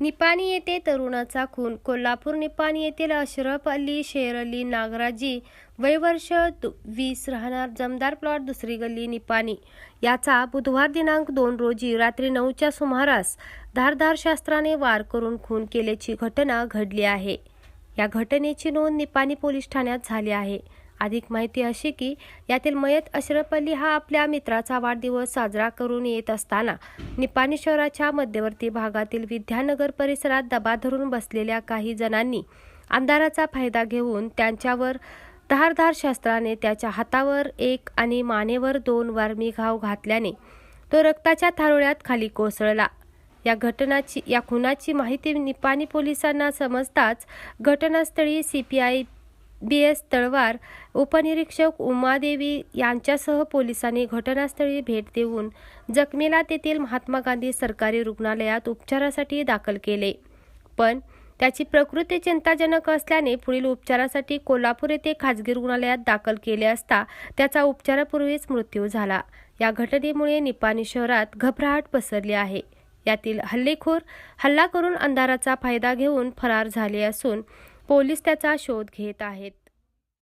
निपाणी येथे तरुणाचा खून. कोल्हापूर निपाणी येथील अशरफ अली शेर अली नागराजी वयवर्ष दु- वीस राहणार. जमदार प्लॉट दुसरी गल्ली निपाणी. याचा बुधवार दिनांक दोन रोजी रात्री नऊच्या सुमारास धारधार शास्त्राने वार करून खून केल्याची घटना घडली आहे. या घटनेची नोंद निपाणी पोलीस ठाण्यात झाली आहे. अधिक माहिती अशी की यातील मयत अशरफ अली हा आपल्या मित्राचा वाढदिवस साजरा करून येत असताना निपाणी शहराच्या मध्यवर्ती भागातील विद्यानगर परिसरात दबा धरून बसलेल्या काही जणांनी अंधाराचा फायदा घेऊन त्यांच्यावर धारधार शस्त्राने त्याच्या हातावर एक आणि मानेवर दोन वारमी घाव घातल्याने तो रक्ताच्या थारोळ्यात खाली कोसळला. या घटनाची या खुनाची माहिती निपाणी पोलिसांना समजताच घटनास्थळी C P I B S Talwar उपनिरीक्षक उमादेवी यांच्यासह पोलिसांनी घटनास्थळी भेट देऊन जखमीला तेथील महात्मा गांधी सरकारी रुग्णालयात उपचारासाठी दाखल केले. पण त्याची प्रकृती चिंताजनक असल्याने पुढील उपचारासाठी कोल्हापूर येथे खाजगी रुग्णालयात दाखल केले असता त्याचा उपचारापूर्वीच मृत्यू झाला. या घटनेमुळे निपाणी शहरात घबराट पसरली आहे. यातील हल्लेखोर हल्ला करून अंधाराचा फायदा घेऊन फरार झाले असून पोलीस त्याचा शोध घेत आहेत.